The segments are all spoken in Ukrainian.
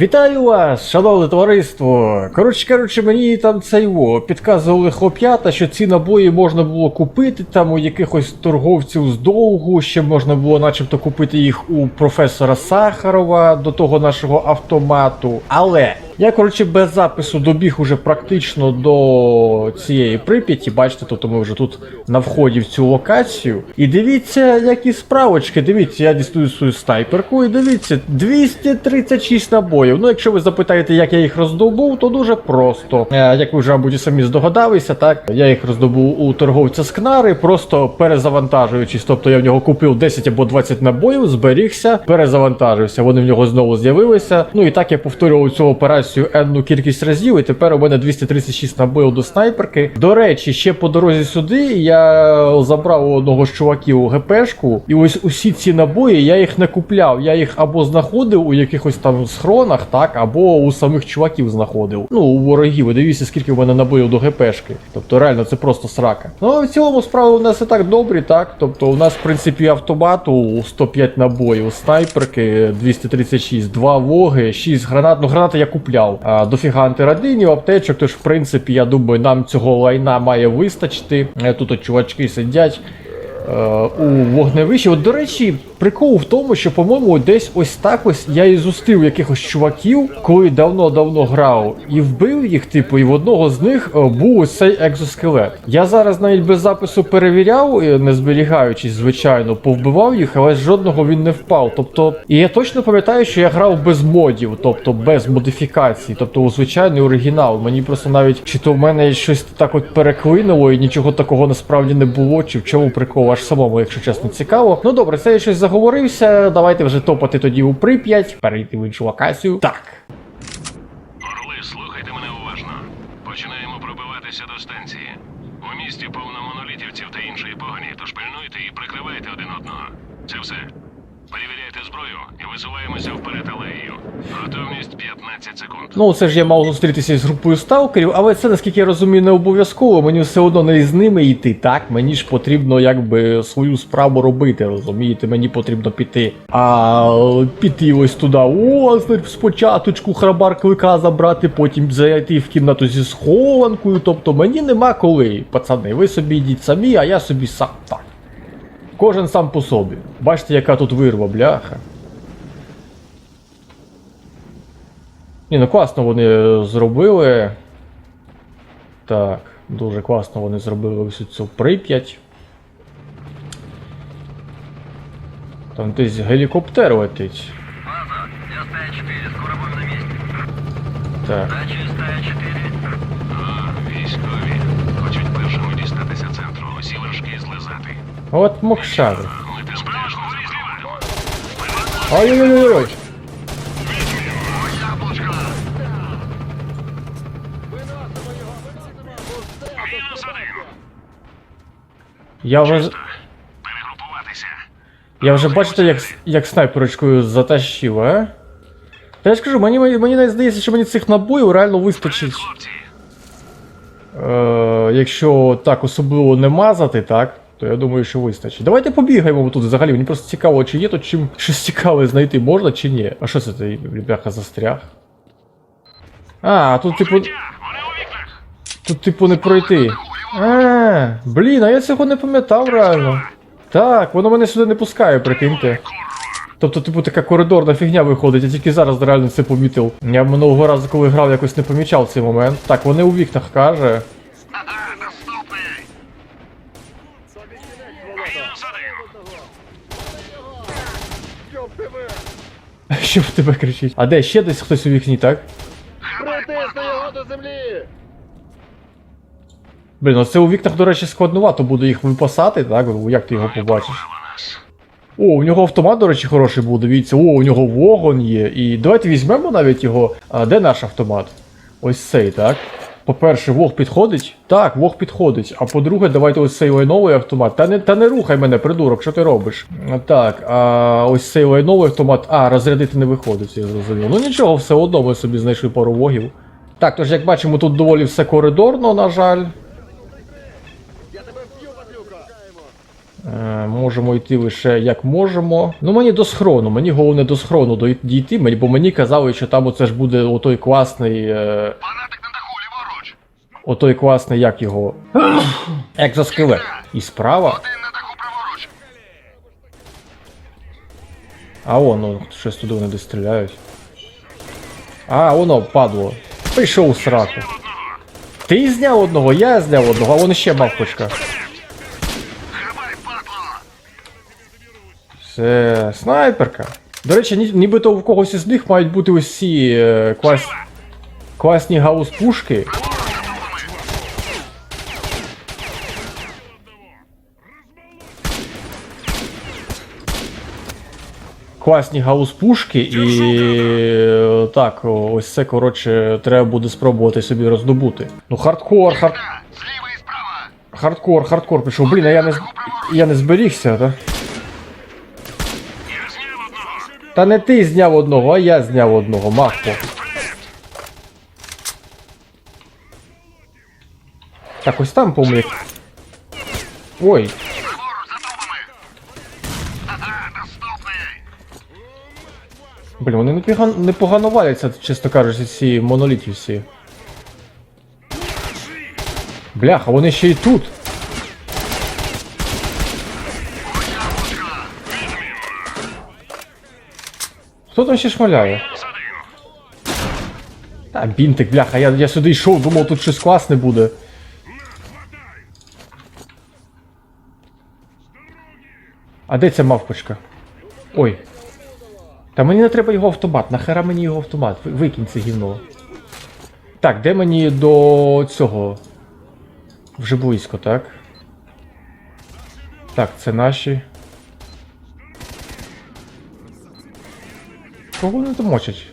Вітаю вас, шановне товариство! Коротше коротше, мені там цей во підказували хлоп'ята, що ці набої можна було купити там у якихось торговців з довгу, ще можна було начебто купити їх у професора Сахарова до того нашого автомату. Але я, коротше, без запису добіг уже практично до цієї прип'яті. Бачите, тобто ми вже тут на вході в цю локацію. І дивіться, які справочки. Дивіться, я дістаю свою снайперку і дивіться, 236 набоїв. Ну, якщо ви запитаєте, як я їх роздобув, то дуже просто. Е, як ви вже, мабуть, самі здогадалися, так я їх роздобув у торговця з Кнари, просто перезавантажуючись. Тобто я в нього купив 10 або 20 набоїв, зберігся, перезавантажився. Вони в нього знову з'явилися. Ну і так я повторював цю операцію енну кількість разів, і тепер у мене 236 набоїв до снайперки. До речі, ще по дорозі сюди я забрав у одного з чуваків ГПшку, і ось усі ці набої я їх не купляв. Я їх або знаходив у якихось там схронах, так, або у самих чуваків знаходив. Ну, у ворогів. Дивіться, скільки в мене набоїв до ГПшки. Тобто реально це просто срака. Ну а в цілому справи у нас і так добрі, так. Тобто у нас, в принципі, автомату 105 набоїв, снайперки 236, 2 воги, 6 гранат. Ну, гранати я купляв. А, дофіга антирадинів, аптечок, тож, в принципі, я думаю, нам цього лайна має вистачити. Е, Тут от чувачки сидять. Е, У вогневищі. От, до речі, прикол в тому, що, по-моєму, десь ось так ось я і зустрів якихось чуваків, коли давно-давно грав, і вбив їх, типу, і в одного з них е, був ось цей екзоскелет. Я зараз навіть без запису перевіряв, е, не зберігаючись, звичайно, повбивав їх, але жодного він не впав. Тобто, і я точно пам'ятаю, що я грав без модів, тобто без модифікацій, тобто у звичайний оригінал. Мені просто навіть чи то в мене щось так от переклинуло, і нічого такого насправді не було, чи в чому прикол, аж самому, якщо чесно, цікаво. Ну добре, це я щось заговорився. Давайте вже топати тоді у Прип'ять, перейти в іншу локацію. Так. Орли, слухайте мене уважно. Починаємо пробиватися до станції. У місті повно монолітівців та іншої погані, тож пильнуйте і прикривайте один одного. Це все. Перевіряйте зброю і висуваємося вперед алеєю. Готовність 15 секунд. Ну, це ж я мав зустрітися з групою сталкерів, але це, наскільки я розумію, не обов'язково. Мені все одно не з ними йти, так? Мені ж потрібно якби свою справу робити, розумієте? Мені потрібно піти. А піти ось туди. О, спочатку храбар клика забрати, потім зайти в кімнату зі схованкою. Тобто мені нема коли. Пацани, ви собі йдіть самі, а я собі сам. Так. Кожен сам по собі. Бачите, яка тут вирва, бляха. Ні, ну класно вони зробили. Так, дуже класно вони зробили всю цю прип'ять. Там десь гелікоптер летить. База, я стая 4, скоро будем на месте. Так. Дача стая 4. О, військові. Хочуть першими дістатися центру, усі вершки злизати. От мокшари. Ой-ой-ой-ой. Мінус один. Я вже. Перегрупуватися. Я вже бачите, як, як снайперочкою затащив, а? Та я ж кажу, мені, мені, мені навіть здається, що мені цих набоїв реально вистачить. Е, якщо так особливо не мазати, так, то я думаю, що вистачить. Давайте побігаємо тут взагалі. Мені просто цікаво, чи є тут чим щось цікаве знайти можна чи ні. А що це ти, бляха, застряг? А, тут типу. Тут типу не пройти. А, блін, а я цього не пам'ятав реально. Так, воно мене сюди не пускає, прикиньте. Тобто, типу, така коридорна фігня виходить, я тільки зараз реально це помітив. Я минулого разу, коли грав, якось не помічав цей момент. Так, вони у вікнах каже. Що в тебе кричить? А де ще десь хтось у вікні, так? Притисни його до землі! Блін, ну це у вікнах, до речі, складнувато буде їх випасати, так? Як ти його побачиш? О, у нього автомат, до речі, хороший був, дивіться. О, у нього вогонь є. І давайте візьмемо навіть його. А де наш автомат? Ось цей, так? По-перше, вог підходить? Так, вог підходить. А по-друге, давайте ось цей лайновий автомат. Та не, та не рухай мене, придурок, що ти робиш? Так, а ось цей лайновий автомат. А, розрядити не виходить, я зрозумів. Ну нічого, все одно ми собі знайшли пару вогів. Так, тож як бачимо, тут доволі все коридорно, на жаль. Я тебе вб'ю, падлюка! Е, можемо йти лише як можемо. Ну мені до схрону, мені головне до схрону дійти, бо мені казали, що там оце ж буде отой класний. Е, отой класний, як його. Екзоскелет. І справа. А о, ну щось туди вони десь стріляють. А, воно падло. Пішов у сраку. Ти зняв одного, я зняв одного, а вон ще мавпочка. Хабай, падло! Це снайперка. До речі, нібито в когось із них мають бути ось ці е, клас... класні гаус-пушки. Класні гаус-пушки і е, так, ось це, коротше, треба буде спробувати собі роздобути. Ну, хардкор, хар... Та, зліва і справа! хардкор, хардкор пішов. Блін, а я не, я не зберігся, так? Я зняв одного! Та не ти зняв одного, а я зняв одного, махко. Так, ось там помилік. Ой, блін, вони непогано, непогано валяться, чесно кажучи, ці моноліті всі. Бляха, вони ще й тут. Хто там ще шмаляє? Та бінтик, бляха, я, я сюди йшов, думав, тут щось класне буде. А де ця мавпочка? Ой. Та мені не треба його автомат, нахера мені його автомат? Ви- Викинь це гівно. Так, де мені до цього? Вже близько, так? Так, це наші. Кого вони домочать?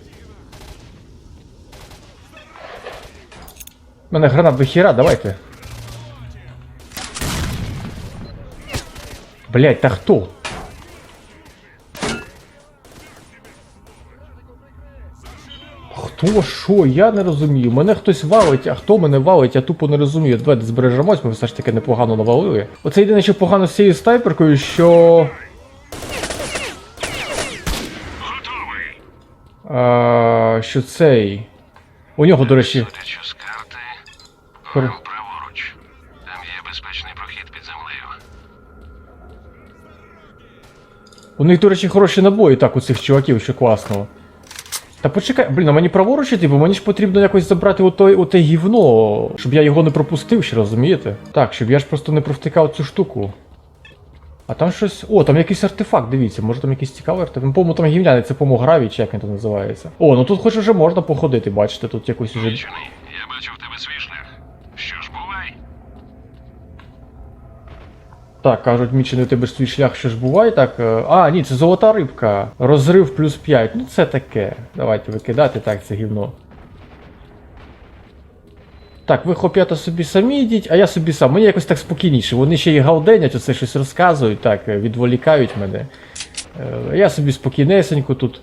У мене гранат до хіра, давайте. Блять, та хто? Хто що? Я не розумію. Мене хтось валить, а хто мене валить, я тупо не розумію. Давайте збережемось, ми все ж таки непогано навалили. Оце єдине, що погано з цією снайперкою, що. А, що цей. У нього, до речі. Судячи з карти, Хор- праворуч. Там є безпечний прохід під землею. У них, до речі, хороші набої, так, у цих чуваків, що класно. Та почекай, блін, а мені праворуч іти, бо мені ж потрібно якось забрати отой, оте гівно, щоб я його не пропустив, ще розумієте? Так, щоб я ж просто не провтикав цю штуку. А там щось. О, там якийсь артефакт, дивіться, може там якийсь цікавий артефакт. Ну, По-моєму, там гівняний, це по-моєму гравій, чи як він там називається. О, ну тут хоч уже можна походити, бачите, тут якось уже. Вічений, я бачу в тебе свій шлях. Що ж, бувай? Так, кажуть, мічений у тебе ж свій шлях, що ж буває так. е, А, ні, це золота рибка. Розрив плюс 5. Ну це таке. Давайте викидати так, це гівно. Так, ви хлоп'ята собі самі йдіть, а я собі сам. Мені якось так спокійніше. Вони ще й галденять, оце щось розказують, так, е, відволікають мене. Е, Я собі спокійнесенько тут.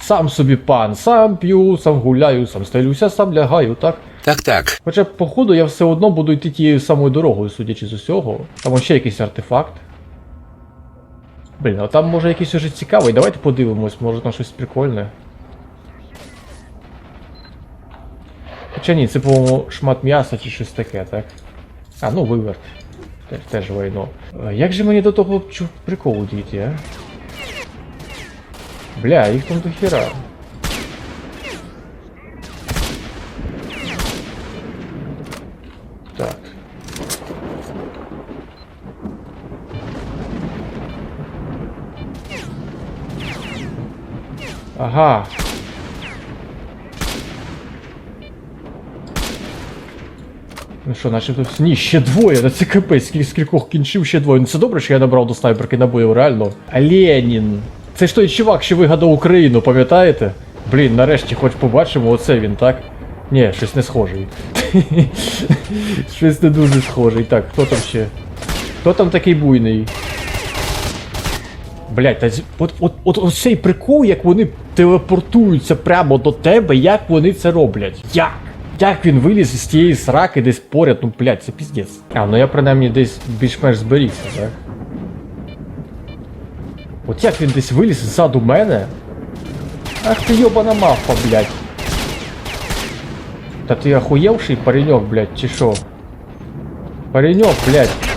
Сам собі пан, сам п'ю, сам гуляю, сам стелюся, сам лягаю, так? Так, так. Хоча, походу, я все одно буду йти тією самою дорогою, судячи з усього. Там ще якийсь артефакт. Блін, а там може якийсь уже цікавий. Давайте подивимось, може там щось прикольне. Хоча ні, це, по-моєму, шмат м'яса чи щось таке, так? А, ну виверт. Теж, теж войно. Е, Як же мені до того приколу дійти, а? Бля, їх там до хіра. Так. Ага. Ну що, начебто Ні, ще двоє, та це капець, скільки скількох кінчив, ще двоє. Ну це добре, що я набрав до снайперки набоїв, реально. Ленін. Це ж той чувак, що вигадав Україну, пам'ятаєте? Блін, нарешті хоч побачимо, оце він, так? Ні, щось не схожий. щось не дуже схожий. Так, хто там ще? Хто там такий буйний? Блять, та от, от, от, от цей прикол, як вони телепортуються прямо до тебе, як вони це роблять? Як? Як він виліз із тієї сраки десь поряд, ну блять, це піздець. А, ну я принаймні десь більш-менш зберігся, так? От як він десь виліз ззаду мене? Ах ти йобана мавпа, блядь. Та ти охуєвший пареньок, блядь, чи що? Пареньок, блядь.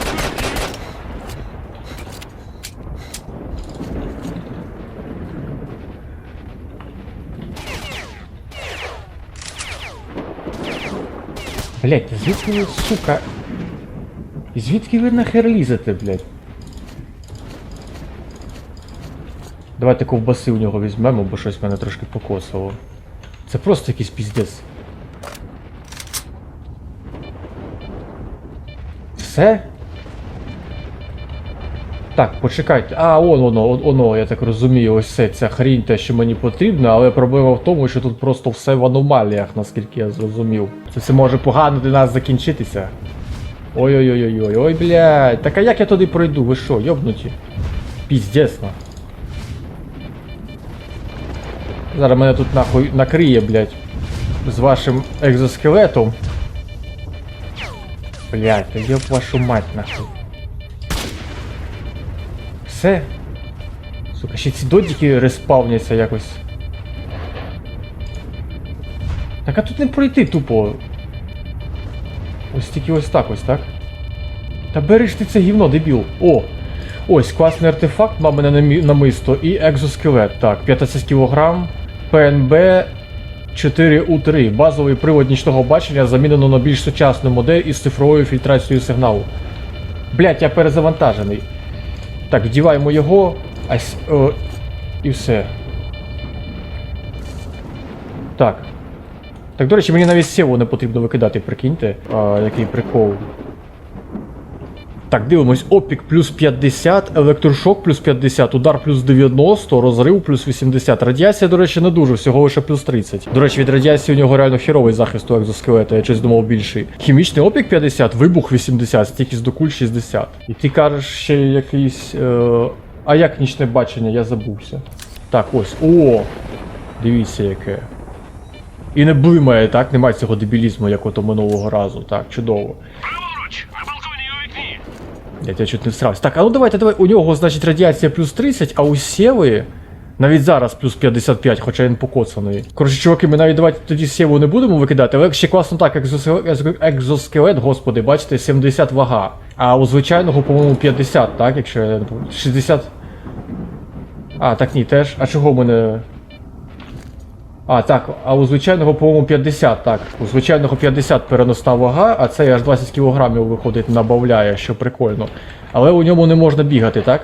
Блядь, звідки ви, сука? Звідки ви нахер лізете, блядь? Давайте ковбаси у нього візьмемо, бо щось мене трошки покосило. Це просто якийсь піздець. Все? Так, почекайте. А, он воно, он- воно, я так розумію, ось це ця хрінь, те, що мені потрібно, але проблема в тому, що тут просто все в аномаліях, наскільки я зрозумів. Це все може погано для нас закінчитися. Ой-ой-ой-ой, ой, блядь. Так а як я туди пройду? Ви що, йобнуті? Піздець, на. Зараз мене тут нахуй накриє, блядь. З вашим екзоскелетом. Блядь, йоб вашу мать нахуй. Все? Сука, ще ці додіки респавняться якось. Так а тут не пройти тупо. Ось тільки ось так ось, так? Та береш ти це гівно, дебіл. О! Ось класний артефакт, мамине намі- намисто і екзоскелет. Так, 15 кг, ПНБ 4У3. Базовий привод нічного бачення замінено на більш сучасну модель із цифровою фільтрацією сигналу. Блять, я перезавантажений. Так, вдіваємо його. Ась, о, і все. Так. Так, до речі, мені навіть сєву не потрібно викидати, прикиньте. А, який прикол. Так, дивимось, опік плюс 50, електрошок плюс 50, удар плюс 90, розрив плюс 80. Радіація, до речі, не дуже, всього лише плюс 30. До речі, від радіації у нього реально херовий захист у екзоскелета, я щось думав більший. Хімічний опік 50, вибух 80, стійкість до куль 60. І ти кажеш ще якийсь. Е... А як нічне бачення, я забувся. Так, ось. О! Дивіться яке. І не блимає, так? Немає цього дебілізму, як ото минулого разу. Так, чудово. Я тебе чуть не всрався. Так, а ну давайте, давай. У нього, значить, радіація плюс 30, а у Сєви навіть зараз плюс 55, хоча він покоцаний. Коротше, чуваки, ми навіть давайте тоді Сєву не будемо викидати, але ще класно так, екзоскелет, господи, бачите, 70 вага. А у звичайного, по-моєму, 50, так, якщо я не помиляюсь. 60. А, так ні, теж. А чого в мене. А, так, а у звичайного, по-моєму, 50, так. У звичайного 50 переносна вага, а це аж 20 кілограмів виходить, набавляє, що прикольно. Але у ньому не можна бігати, так?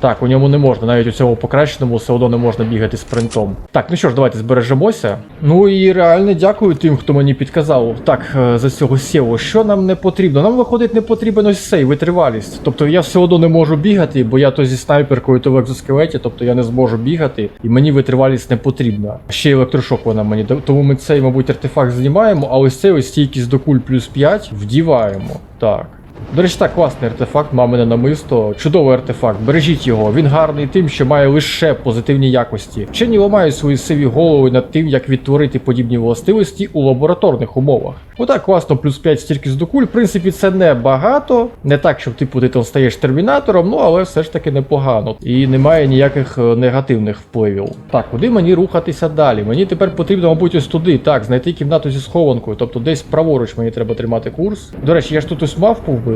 Так, у ньому не можна, навіть у цьому покращеному все одно не можна бігати спринтом. Так, ну що ж, давайте збережемося. Ну і реально дякую тим, хто мені підказав. Так, е, за цього сєву, що нам не потрібно? Нам виходить не потрібен ось цей витривалість. Тобто я все одно не можу бігати, бо я то зі снайперкою, то в екзоскелеті, тобто я не зможу бігати, і мені витривалість не потрібна. Ще електрошок вона мені. Тому ми цей, мабуть, артефакт знімаємо, а ось цей ось стійкість до куль плюс 5 вдіваємо. Так. До речі, так, класний артефакт, мамине намисто. Чудовий артефакт, бережіть його. Він гарний тим, що має лише позитивні якості. Вчені ламають свої сиві голови над тим, як відтворити подібні властивості у лабораторних умовах. Отак класно, плюс 5 стільки з докуль. В принципі, це не багато. Не так, щоб типу ти там стаєш термінатором, ну але все ж таки непогано. І немає ніяких е, негативних впливів. Так, куди мені рухатися далі? Мені тепер потрібно, мабуть, ось туди. Так, знайти кімнату зі схованкою. Тобто десь праворуч мені треба тримати курс. До речі, я ж тут ось мавпу вбив.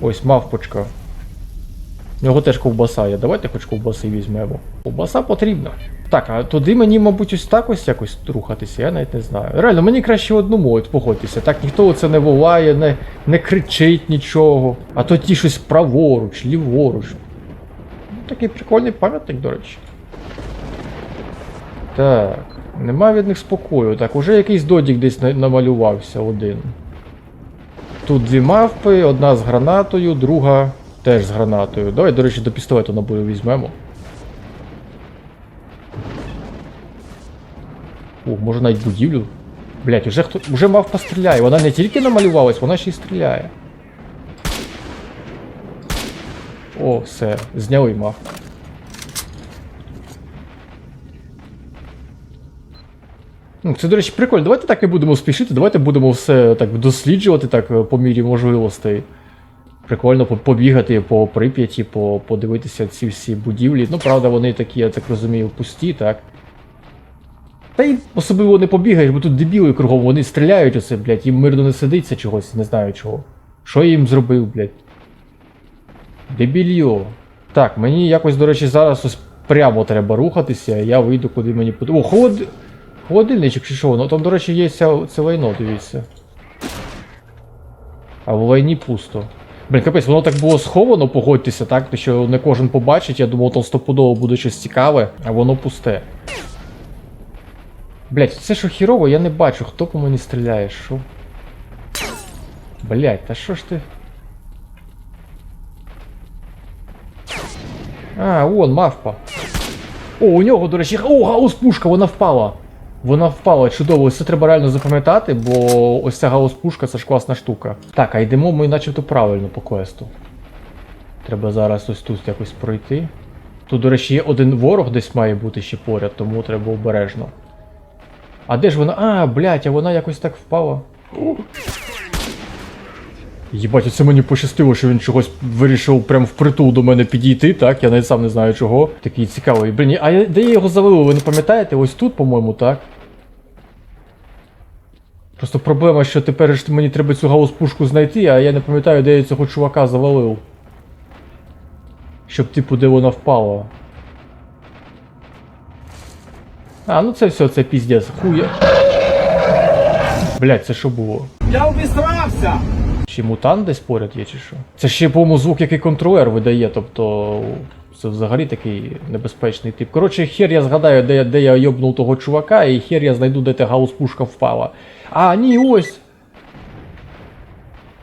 Ось мавпочка. У нього теж ковбаса є. Давайте хоч ковбаси візьмемо. Ковбаса потрібна. Так, а туди мені, мабуть, ось так ось якось рухатися, я навіть не знаю. Реально, мені краще одному, от погодьтеся. Так ніхто це не волає, не, не кричить нічого. А то ті щось праворуч, ліворуч. Ну, такий прикольний пам'ятник, до речі. Так, нема від них спокою. Так, уже якийсь додік десь намалювався один. Тут дві мавпи, одна з гранатою, друга теж з гранатою. Давай, до речі, до пістолету набою візьмемо. О, може навіть будівлю. Блять, уже хто. Уже мавпа стріляє. Вона не тільки намалювалась, вона ще й стріляє. О, все, зняли мавпу. Це, до речі, прикольно. Давайте так не будемо спішити, давайте будемо все так досліджувати так по мірі можливостей. Прикольно побігати по Прип'яті, по, подивитися ці всі будівлі. Ну, правда, вони такі, я так розумію, пусті, так? Та й особливо не побігаєш, бо тут дебіли кругом, вони стріляють оце, блядь, їм мирно не сидиться чогось, не знаю чого. Що я їм зробив, блядь? Дебільйо. Так, мені якось, до речі, зараз ось прямо треба рухатися, я вийду, куди мені под... О, холод... холодильничок чи що? Ну там, до речі, є ця, це лайно, дивіться. А в лайні пусто. Блін, капець, воно так було сховано, погодьтеся, так? Що не кожен побачить, я думав, там стопудово буде щось цікаве, а воно пусте. Блять, це що хірово, я не бачу, хто по мені стріляє, що? Блять, та що ж ти? А, вон, мавпа. О, у нього, до речі, о, гаус пушка, вона впала. Вона впала, чудово, це треба реально запам'ятати, бо ось ця гаус пушка це ж класна штука. Так, а йдемо ми начебто правильно по квесту. Треба зараз ось тут якось пройти. Тут, до речі, є один ворог десь має бути ще поряд, тому треба обережно. А де ж вона? А, блядь, а вона якось так впала. Єбать, оце мені пощастило, що він чогось вирішив прям впритул до мене підійти, так? Я навіть сам не знаю чого. Такий цікавий. Блін, а де я його завалив, ви не пам'ятаєте? Ось тут, по-моєму, так? Просто проблема, що тепер ж мені треба цю гаус-пушку знайти, а я не пам'ятаю, де я цього чувака завалив. Щоб, типу, де вона впала. А, ну це все, це піздець. Хуя. Блять, це що було? Я обісрався! Чи мутант десь поряд є, чи що? Це ще, по-моєму, звук, який контролер видає, тобто це взагалі такий небезпечний тип. Коротше, хер я згадаю, де, я- де я йобнув того чувака, і хер я знайду, де та гаус-пушка впала. А, ні, ось.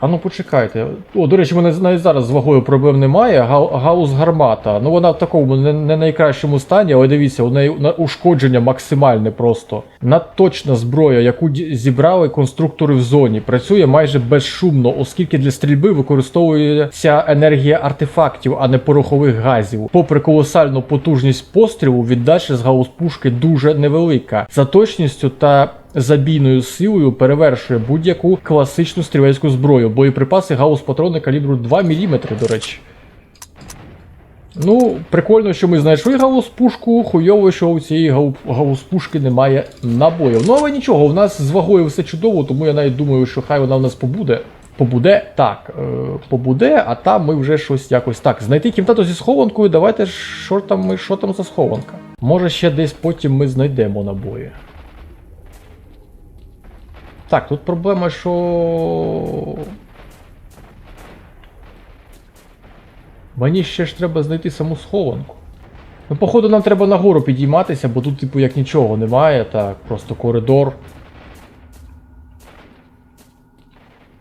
А ну почекайте. О, до речі, мене навіть зараз з вагою проблем немає. Гау- Гаус гармата. Ну вона в такому не, не найкращому стані, але дивіться, у неї на- ушкодження максимальне просто. Надточна зброя, яку зібрали конструктори в зоні, працює майже безшумно, оскільки для стрільби використовується енергія артефактів, а не порохових газів. Попри колосальну потужність пострілу, віддача з гаус-пушки дуже невелика. За точністю та забійною силою перевершує будь-яку класичну стрілецьку зброю. Боєприпаси гаус-патрони калібру 2 мм, до речі. Ну, прикольно, що ми знайшли гаус-пушку, хуйово, що у цієї гау- гаус-пушки немає набоїв. Ну, але нічого, у нас з вагою все чудово, тому я навіть думаю, що хай вона в нас побуде. Побуде так, е, побуде, а там ми вже щось якось так. Знайти кімнату зі схованкою, давайте що там, що там за схованка. Може ще десь потім ми знайдемо набої. Так, тут проблема, що. Мені ще ж треба знайти саму схованку. Ну, походу, нам треба нагору підійматися, бо тут, типу, як нічого немає, так, просто коридор.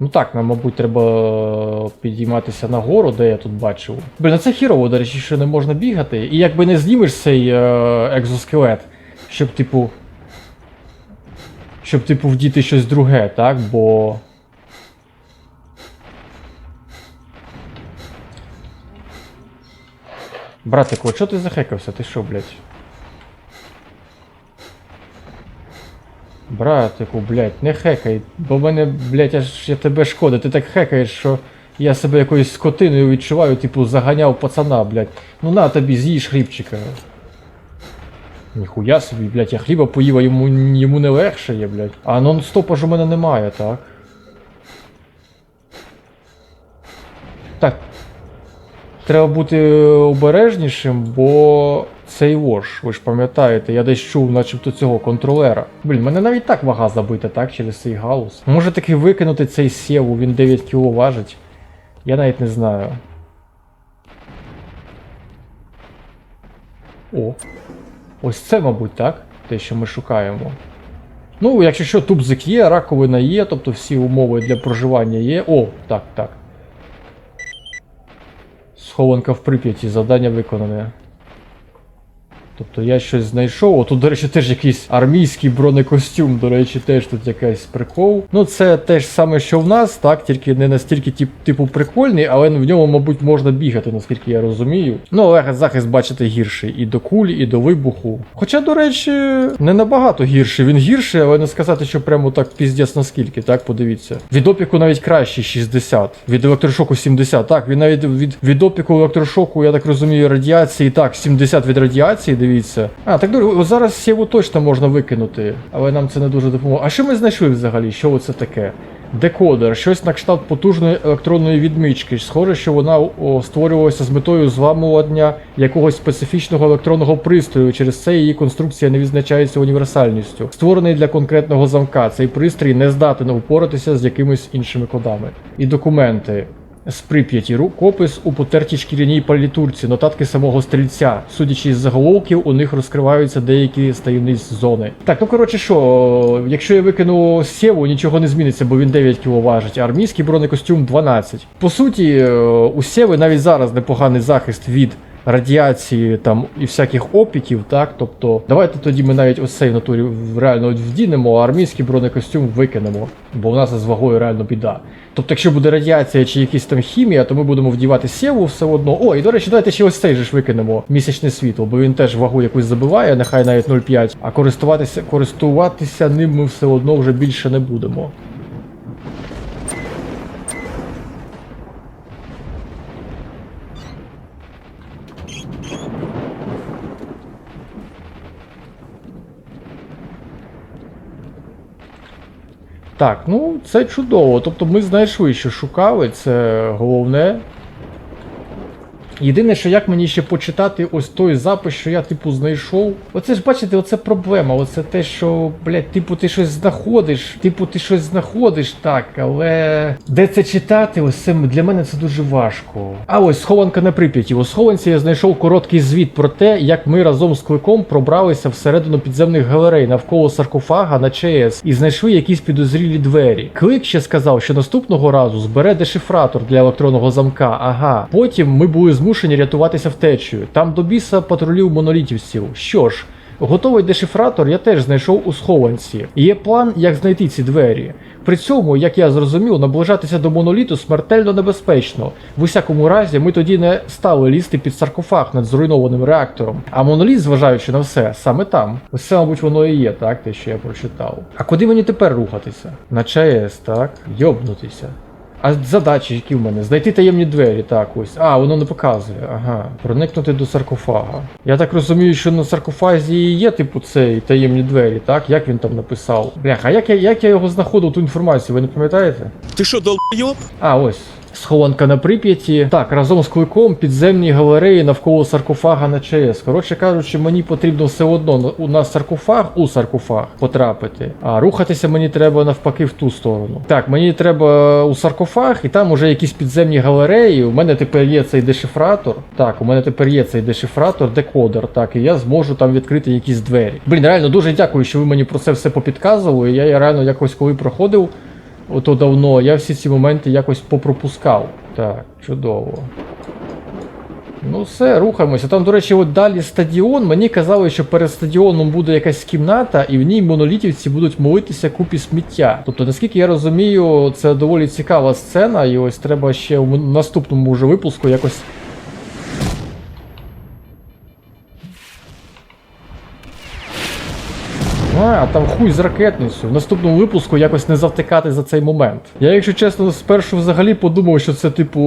Ну так, нам, мабуть, треба підійматися нагору, де я тут бачив. Блін, а це хірово, до речі, що не можна бігати. І якби не знімеш цей е, екзоскелет, щоб, типу. Щоб, типу, вдіти щось друге, так? Бо. Братику, а чого ти захекався? Ти що, блядь? Братику, блядь, не хекай, бо мене, блядь, аж я тебе шкода. Ти так хекаєш, що я себе якоюсь скотиною відчуваю, типу, заганяв пацана, блядь. Ну на тобі, з'їж хлібчика. Ніхуя собі, блядь, я хліба поїв, а йому, йому не легше є, блядь. А нон-стопа ж у мене немає, так? Так. Треба бути обережнішим, бо цей вож, ви ж пам'ятаєте, я десь чув, начебто цього контролера. Блін, мене навіть так вага забита, так, через цей гаус. Може таки викинути цей сєву, він 9 кг важить. Я навіть не знаю. О. Ось це, мабуть, так? Те, що ми шукаємо. Ну, якщо що, тубзик є, раковина є, тобто всі умови для проживання є. О, так, так. Схованка в Прип'яті, завдання виконане. Тобто я щось знайшов. О, тут, до речі, теж якийсь армійський бронекостюм. До речі, теж тут якийсь прикол. Ну, це те ж саме, що в нас, так, тільки не настільки тип, типу прикольний, але в ньому, мабуть, можна бігати, наскільки я розумію. Ну, але захист, бачите, гірший і до куль, і до вибуху. Хоча, до речі, не набагато гірший. Він гірший, але не сказати, що прямо так піздець наскільки, так, подивіться. Від опіку навіть краще 60, від електрошоку 70. Так, він навіть від, від опіку електрошоку, я так розумію, радіації, так, 70 від радіації, дивіться. А, так добре, зараз сєву точно можна викинути, але нам це не дуже допоможе. А що ми знайшли взагалі? Що це таке? Декодер, щось на кшталт потужної електронної відмички. Схоже, що вона створювалася з метою зламування якогось специфічного електронного пристрою. Через це її конструкція не відзначається універсальністю. Створений для конкретного замка. Цей пристрій не здатен упоратися з якимись іншими кодами. І документи. З Прип'яті рукопис у потертій шкіряній палітурці, нотатки самого стрільця. Судячи із заголовків, у них розкриваються деякі з зони. Так, ну коротше, що, якщо я викину сєву, нічого не зміниться, бо він 9 кг важить, а армійський бронекостюм 12. По суті, е, у сєви навіть зараз непоганий захист від. Радіації там і всяких опіків, так тобто, давайте тоді ми навіть ось цей натурі реально вдінемо, а армійський бронекостюм викинемо, бо в нас з вагою реально біда. Тобто, якщо буде радіація чи якісь там хімія, то ми будемо вдівати сєву все одно. О, і до речі, давайте ще ось цей же ж викинемо місячне світло, бо він теж вагу якусь забиває, нехай навіть 0,5, а користуватися, користуватися ним ми все одно вже більше не будемо. Так, ну це чудово. Тобто ми знайшли, що шукали, це головне. Єдине, що як мені ще почитати ось той запис, що я типу знайшов. Оце ж бачите, оце проблема. Оце те, що, блядь, типу, ти щось знаходиш, типу, ти щось знаходиш, так, але де це читати? Ось це для мене це дуже важко. А ось схованка на прип'яті. У схованці я знайшов короткий звіт про те, як ми разом з кликом пробралися всередину підземних галерей навколо саркофага на ЧС і знайшли якісь підозрілі двері. Клик ще сказав, що наступного разу збере дешифратор для електронного замка. Ага. Потім ми були змушені рятуватися втечею. Там до біса патрулів монолітівців. Що ж. Готовий дешифратор я теж знайшов у схованці. Є план, як знайти ці двері. При цьому, як я зрозумів, наближатися до моноліту смертельно небезпечно. В усякому разі, ми тоді не стали лізти під саркофаг над зруйнованим реактором. А моноліт, зважаючи на все, саме там. Ось мабуть, воно і є, так, те, що я прочитав. А куди мені тепер рухатися? На ЧАЕС, так? Йобнутися. А задачі, які в мене? Знайти таємні двері, так ось. А, воно не показує. Ага. Проникнути до саркофага. Я так розумію, що на саркофазі є, типу, цей таємні двері, так? Як він там написав? Блях, а як я, як я його знаходив ту інформацію, ви не пам'ятаєте? Ти що, долбойоб? А, ось. Схованка на Прип'яті. Так, разом з кликом підземні галереї навколо саркофага на ЧС. Коротше кажучи, мені потрібно все одно у- на саркофаг, у саркофаг потрапити. А рухатися мені треба навпаки в ту сторону. Так, мені треба у саркофаг, і там уже якісь підземні галереї. У мене тепер є цей дешифратор. Так, у мене тепер є цей дешифратор, декодер. Так, і я зможу там відкрити якісь двері. Блін, реально дуже дякую, що ви мені про це все попідказували. Я, я реально якось коли проходив. Ото давно, я всі ці моменти якось попропускав. Так, чудово. Ну все, рухаємося. Там, до речі, от далі стадіон. Мені казали, що перед стадіоном буде якась кімната, і в ній монолітівці будуть молитися купі сміття. Тобто, наскільки я розумію, це доволі цікава сцена, і ось треба ще в наступному вже випуску якось. А, там хуй з ракетницю. В наступному випуску якось не завтикати за цей момент. Я, якщо чесно, спершу взагалі подумав, що це, типу,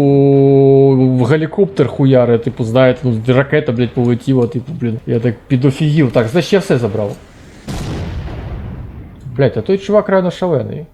в гелікоптер хуяри, типу, знаєте, ну ракета, блядь, полетіла, типу, блін. Я так підофігів. Так, значить я все забрав. Блять, а той чувак реально шалений.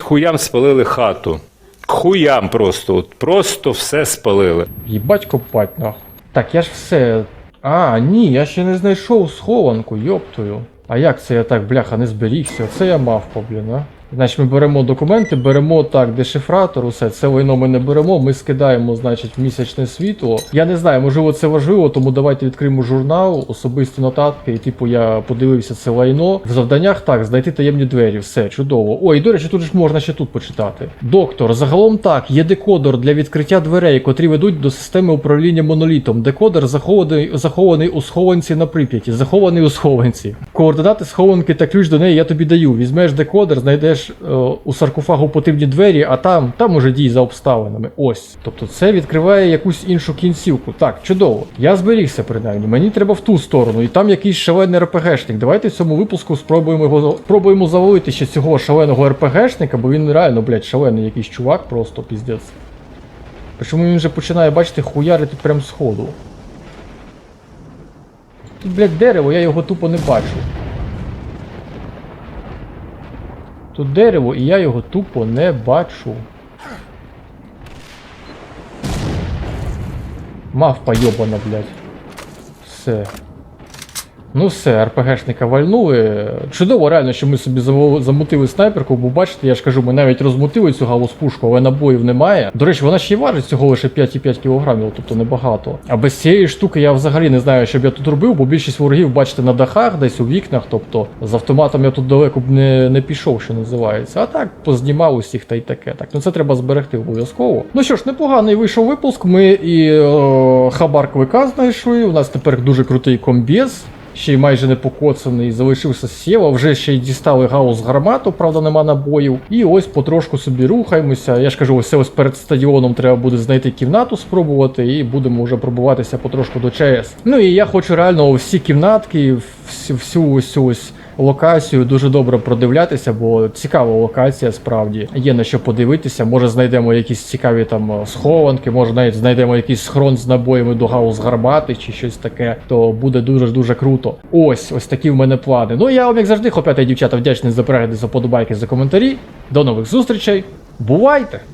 Хуям спалили хату. Хуям просто, от просто все спалили. Їбать копать, нахуй. Так, я ж все. А, ні, я ще не знайшов схованку, йоптую. А як це я так, бляха, не зберігся? Це я мавпа, блін, а? Значить, ми беремо документи, беремо так, дешифратор, усе це лайно ми не беремо. Ми скидаємо, значить, місячне світло. Я не знаю, можливо, це важливо, тому давайте відкриємо журнал, особисті нотатки. І типу я подивився це лайно. В завданнях так, знайти таємні двері, все чудово. Ой, до речі, тут ж можна ще тут почитати. Доктор, загалом так, є декодер для відкриття дверей, котрі ведуть до системи управління монолітом. Декодер захований, захований у схованці на прип'яті. Захований у схованці. Координати схованки та ключ до неї я тобі даю. Візьмеш декодер, знайдеш е, у саркофагу потрібні двері, а там, там уже дій за обставинами. Ось. Тобто це відкриває якусь іншу кінцівку. Так, чудово. Я зберігся принаймні. Мені треба в ту сторону, і там якийсь шалений РПГшник. Давайте в цьому випуску спробуємо його спробуємо завалити ще цього шаленого РПГшника, бо він реально, блядь, шалений якийсь чувак, просто піздець. Причому він вже починає, бачити, хуярити прям з ходу. Тут, блядь, дерево, я його тупо не бачу. Тут дерево, і я його тупо не бачу. Мавпа йобана, блядь. Все. Ну все, РПГшника вальнули. Чудово, реально, що ми собі замутили снайперку, бо бачите, я ж кажу, ми навіть розмутили цю галус пушку, але набоїв немає. До речі, вона ще й важить всього лише 5,5 кг, тобто небагато. А без цієї штуки я взагалі не знаю, що б я тут робив, бо більшість ворогів, бачите, на дахах, десь у вікнах, тобто з автоматом я тут далеко б не, не пішов, що називається. А так, познімав усіх та й таке. Так, ну це треба зберегти обов'язково. Ну що ж, непоганий вийшов випуск. Ми і е, хабар квика знайшли. У нас тепер дуже крутий комбез. Ще й майже не покоцаний, залишився сєва, вже ще й дістали гаус гармату, правда, нема набоїв. І ось потрошку собі рухаємося. Я ж кажу, ось ось перед стадіоном треба буде знайти кімнату, спробувати, і будемо вже пробуватися потрошку до ЧС. Ну і я хочу реально всі кімнатки, всю, ось ось локацію дуже добре продивлятися, бо цікава локація справді. Є на що подивитися. Може знайдемо якісь цікаві там е, схованки, може навіть знайдемо якийсь схрон з набоями до гаус гармати чи щось таке, то буде дуже дуже круто. Ось ось такі в мене плани. Ну я вам як завжди, хлопята дівчата, вдячний за перегляди, за подобайки, за коментарі. До нових зустрічей. Бувайте!